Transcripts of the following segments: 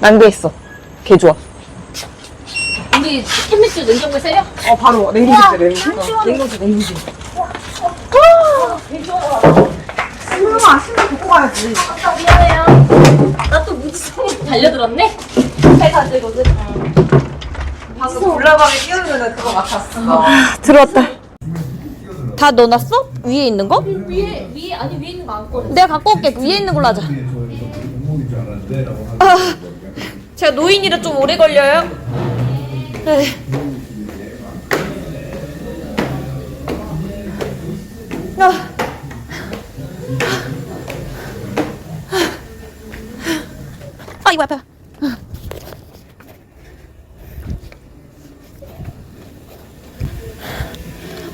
난게 있어. 개 좋아. 우리 캔맥주 냉장고에 세요? 어, 바로 냉동실에 냉동. 냉동실, 냉동실. 설마, 신발 갖고 가야지. 아, 미안해요. 나 또 무지성 달려들었네? 잘 가지거든. 방금 올라가게 끼우는 그거 같았어. 들어왔다. 다 넣어놨어? 위에 있는 거? 위에, 위에, 아니, 위에 있는 거 안 꺼내. 내가 갖고 올게. 위에 있는 걸로 하자. 목목인 줄 알았는데 라고 하는 아, 제가 노인이라 좀 오래 걸려요. 에이. 아. 아, 이거 아파.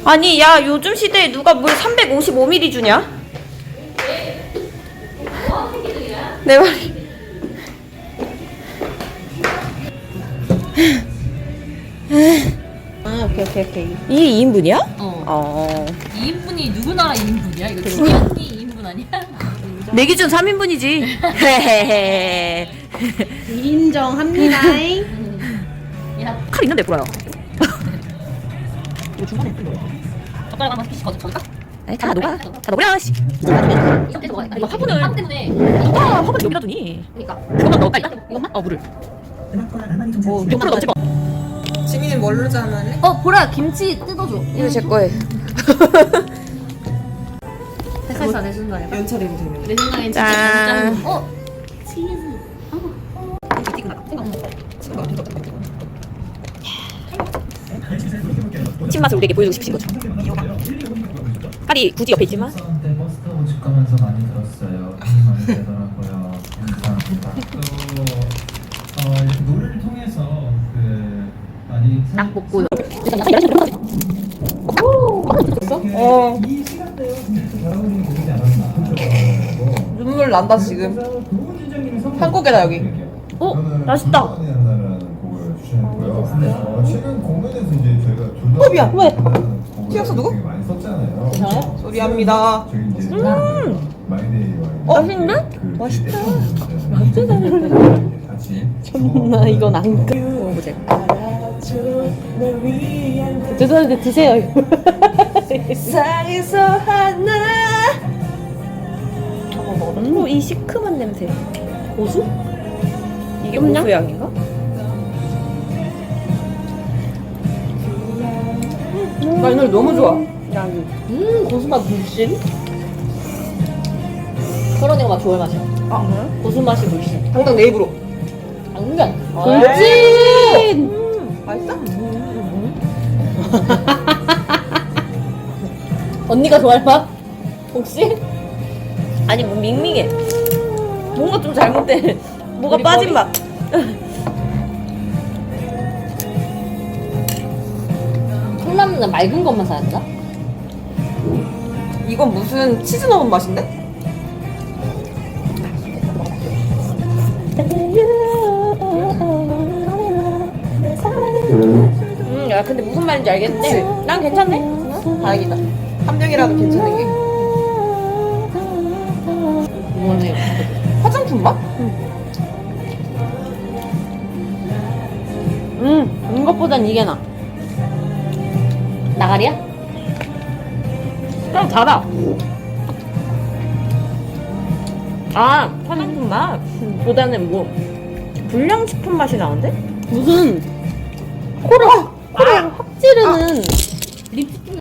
아니, 야, 요즘 시대에 누가 물 355ml 주냐? 내 말이. 아, 오케이, 오케이, 오케이. 이게 2인분이야? 어. 어. 2인분이 누구나라 2인분이야? 이거 중현이 2인분 아니야? 내 기준 3인분이지. 헤헤헤. 인정합니다. 야, 칼 있는데, 보라요. 젓가락 한번 끼시 거까 에이, 다 녹아. 다 녹아, 씨. 이거 떼서 먹어야 돼. 이거 화분을- 화분 때문에. 아, 화분 여기다 두니. 그니까. 이것만 넣을까, 일단? 이것만? 어, 물을. 오, 이것만 넣지 마. 지민이 뭘로 짜할래? 어, 보라, 김치 뜯어줘. 이거 제 거예요. 됐어, 내 생각에. 연철이도 되면. 내 생각엔 진짜 짠. 짠. 어, 치즈. 신맛을 우리에게 보여주고 싶으신 거죠. 칼이 굳이 옆에 있지만. 때 버스 타고 집 가면서 많이 들었어요. 힘이 많이 되더라고요. 감사합니다. 또 어, 이렇게 노래를 통해서 그 많이 딱 먹고. 어, 이 시간대에 진짜 잘 어울리는 곡이지 않았나. 눈물 난다, 지금. 한 곡에다, 여기. 어, 저는 맛있다. 곡을 주셨고요. 어, 최근 공연에서 이제 저희가 둘다 어, 미안. 왜? 튀었어, 누구? 되게 많이 썼잖아요. 소리합니다. 저희 이제 마이데이와 어, 맛있는데? 그 맛있다. 맛있다. 같이 나 이건 안 그. 먹어보자. 죄송한데 드세요. 세상에서 하나. 음, 이 시큼한 냄새. 고수? 이게 고수 향인가? 나이 노래 너무 좋아. 음, 고수맛 물씬. 그런 애가 맛 좋아할 맛이야. 아, 고수 맛이 물씬. 당장 내 입으로. 당면. 돌진! 맛있어? 언니가 좋아할 맛? 혹시? 아니 뭐 밍밍해. 뭔가 좀 잘못돼. 뭐가 우리 빠진 머리? 맛. 콩나물은 맑은 것만 사야 되나? 이건 무슨 치즈 넣은 맛인데? 음, 야 근데 무슨 말인지 알겠는데 난 괜찮네. 다행이다. 한 명이라도 괜찮은 게. 이거는 화장품 맛? 음, 이것보단 이게 나. 나가리야? 그냥 달아. 아, 화장품 맛? 보다는 뭐 불량식품 맛이 나는데? 무슨 코를 코를 확 찌르는 립스틱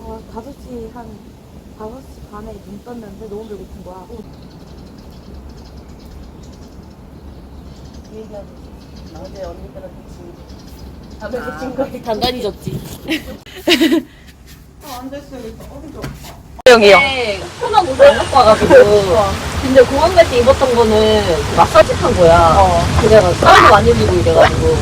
어, 5시 한 5시 반에 눈 떴는데 너무 배고픈 거야. 어제 언니들은 같이 밥을 붙인 거 단단히 졌지. 형이요. 코나 옷을 안 갖고 와가지고. 근데 공항 갈 때 입었던 거는 그 마사지 한 거야. 그래가 땀도 많이 흘리고 이래가지고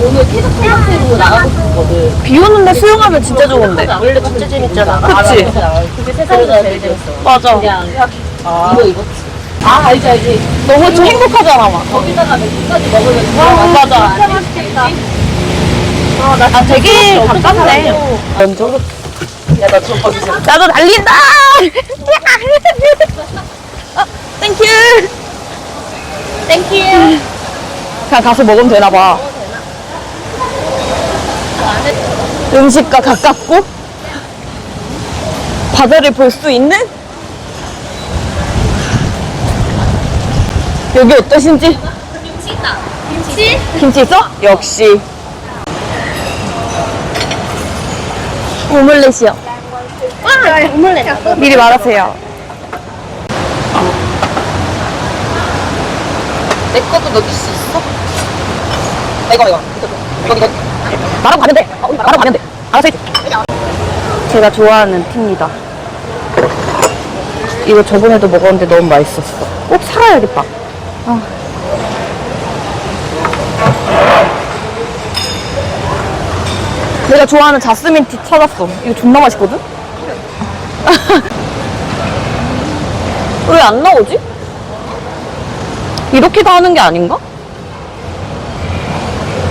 오늘 계속 팬한테로 나가고 싶거든. 비 오는데 수영하면 진짜 좋은데. 원래 진짜 재밌잖아. 그치? 그게 세상에서 제일 재밌어. 맞아. 그냥 이거 입었지. 아, 알지, 알지. 너무 좀 행복하잖아, 막. 거기다가 맥주까지 먹으면 아, 맞아. 진짜 맛있겠다. 아, 되게 가깝네. 먼저. 야, 나 저거 주세요. 나도 달린다! 어, 땡큐! 땡큐! 그냥 가서 먹으면 되나 봐. 음식과 가깝고, 바다를 볼 수 있는? 여기 어떠신지? 김치 있다. 김치? 김치 있어? 역시. 오믈렛이요. 미리 말하세요. 내 것도 넣을 수 있어? 이거 이거 이거 이거 나랑 가면 돼. 나랑 가면 돼. 알아서 해줘. 제가 좋아하는 티입니다. 이거 저번에도 먹었는데 너무 맛있었어. 꼭 사가야겠다. 아. 내가 좋아하는 자스민 티 찾았어. 이거 존나 맛있거든? 왜 안 나오지? 이렇게 다 하는 게 아닌가?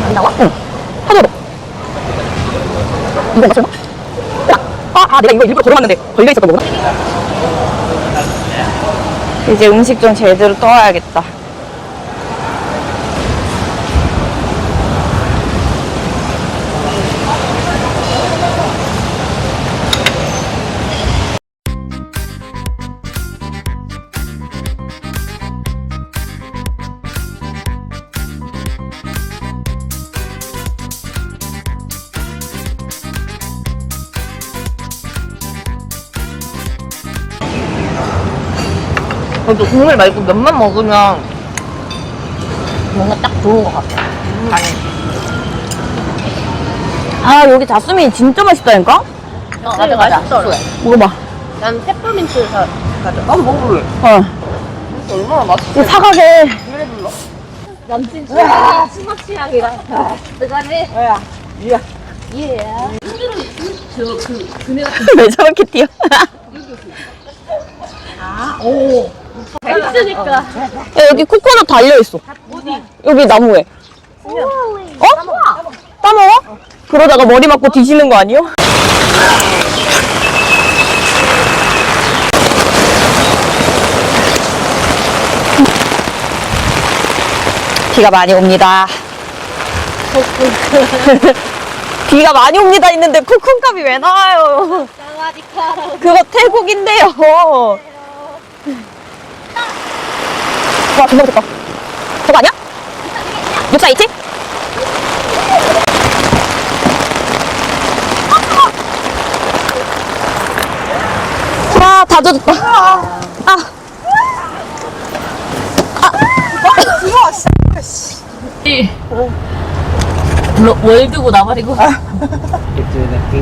안 나와? 응. 이거 맞춰봐. 아, 아, 내가 이거 일부러 걸어놨는데 걸려있었던 거구나. 이제 음식 좀 제대로 떠와야겠다. 그래도 국물 말고 면만 먹으면 뭔가 딱 좋은 것 같아. 아, 여기 자스민이 진짜 맛있다니까? 맞아, 맞아. 먹어봐. 난 페퍼민트 사. 나도 먹어볼래 어. 얼마나 맛있어 이거 사가게. 남친 취향이 수박 취향이라. 뜨거네. 야 이야 예. 저그 그네 같은 왜 저렇게 뛰어? 있으니까. 야, 여기 코코넛 달려있어. 여기 나무에. 어? 따먹어? 그러다가 머리 맞고 뒤지는 거 아니요? 비가 많이 옵니다. 비가 많이 옵니다 있는데 코쿤값이 왜 나와요? 그거 태국인데요. 와, 금방 됐다. 저거 아니야? 6427? 와, 다 젖었다. 아. 러- 월드고 나발이고.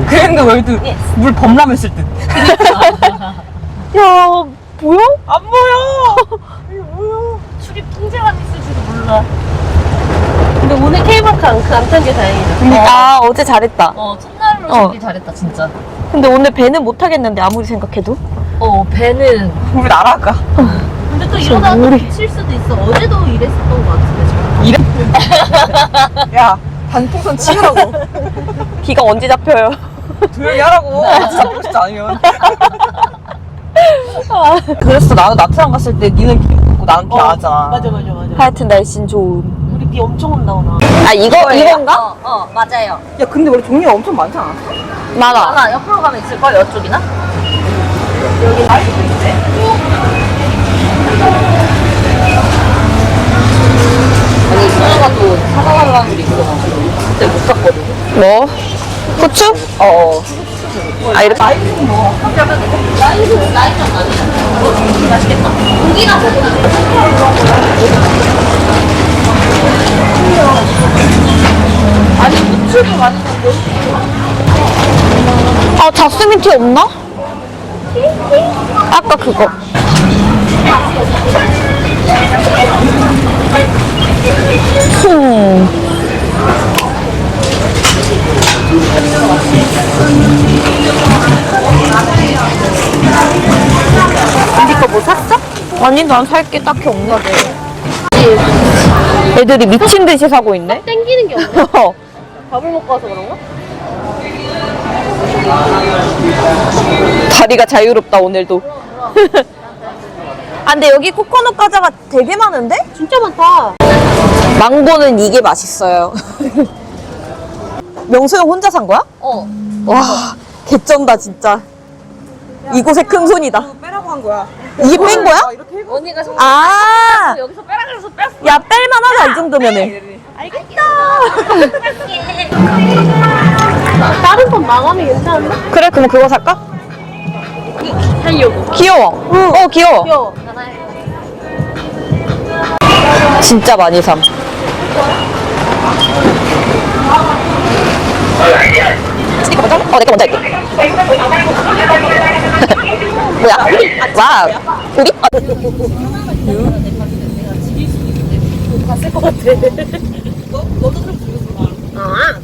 그랜드 월드 물 범람했을 듯 야, 보여? 안 보여 출입 통제만 있을지도 몰라. 근데 오늘 케이블카 안, 안 탄 게 다행이다. 아, 어제 잘했다. 어, 첫날로 어. 잡기 잘했다, 진짜. 근데 오늘 배는 못 타겠는데, 아무리 생각해도. 어, 배는. 우리 날아가 근데 또 이러다가 또 미칠 수도 있어. 어제도 이랬었던 것 같은데, 지금. 야 단풍선 치우라고 비가 언제 잡혀요? 조용히 하라고 같이 잡고 싶지 않으면 그랬어 나도 나트랑 갔을 때 니는 비 먹고 나는 비안 왔잖아 맞아, 맞아, 맞아. 하여튼 날씬 좋음. 우리 비 엄청 온다, 오나. 아, 이거, 이건가? 어, 어, 맞아요. 야 근데 원래 종류가 엄청 많지 않았어? 많아. 하나 옆으로 가면 있을 걸, 이쪽이나? 아니, 소녀가 또 사과하려는 게 있어가지고. 그때 못 샀거든. 뭐? 후추? 어 아, 이렇게? 라이브, 라이브 아니야. 어, 맛있겠다. 고기나 먹으면 아니, 많이 먹고. 아, 자스민 티 없나? 아까 그거. 음. 언니 거뭐 샀어? 아니 난 살 게 딱히 없는데. 애들이 미친 듯이 사고 있네. 땡기는 게 없네. 어. 밥을 먹고 와서 그런가? 다리가 자유롭다 오늘도. 아 근데 여기 코코넛 과자가 되게 많은데? 진짜 많다. 망고는 이게 맛있어요. 명수 형 혼자 산 거야? 어. 와 개쩐다 진짜. 이곳의 큰 손이다. 빼라고 한 거야. 이게 뺀 거야? 언니가 정 아, 여기서 빼라 그래서 뺐어. 야 뺄만하다 이 정도면은. 다른 건 망하면 괜찮은데? 그래 그럼 그거 살까? 살려고. 귀여워. 어 귀여워. 귀여워. 진짜 많이 삼. 스티커 먼저? 어, 내거 먼저 할게. 뭐야? 와, 우리? 아,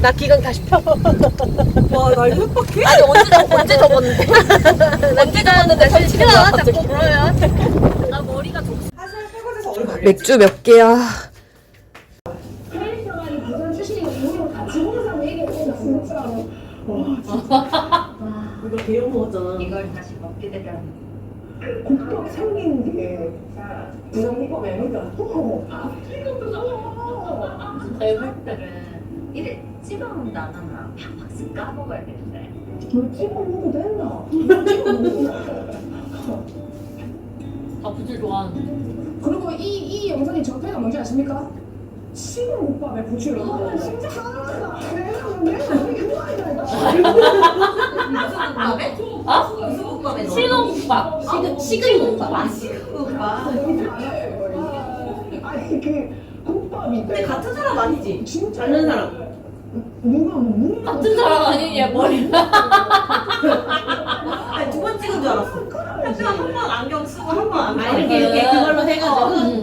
나 기강 다시 펴. 와, 날 협박해? 아니 언제 접 언제 접었는데? 언제 접었는데 설치가 자꾸 그러면. 나 머리가 좀. 맥주 몇 개야? 이거 개욕 먹었잖아. 이걸 다시 먹게 되면 국밥 생긴 게 부정국밥에 여기가 배불들은 이래 찍어먹는다 안 하나 팍팍 까먹어야 되는데 뭐 찍어 먹어도 된다 다 부질 좋아하는. 그리고 이, 이 영상이 정패가 뭔지 아십니까? 식은국밥에 부추를 넣어 진짜? 식은국밥. 식은 식은국밥. 아니 그 국밥인데 같은 사람 아니지? 진짜 다른 사람. 누가 뭐 같은 사람 아니니 얘 머리. 아니, 두 번 찍은 줄 알았어. 한번 한번 안경 쓰고 한 번 안경. 이렇게 이렇게 그걸로 해가지고.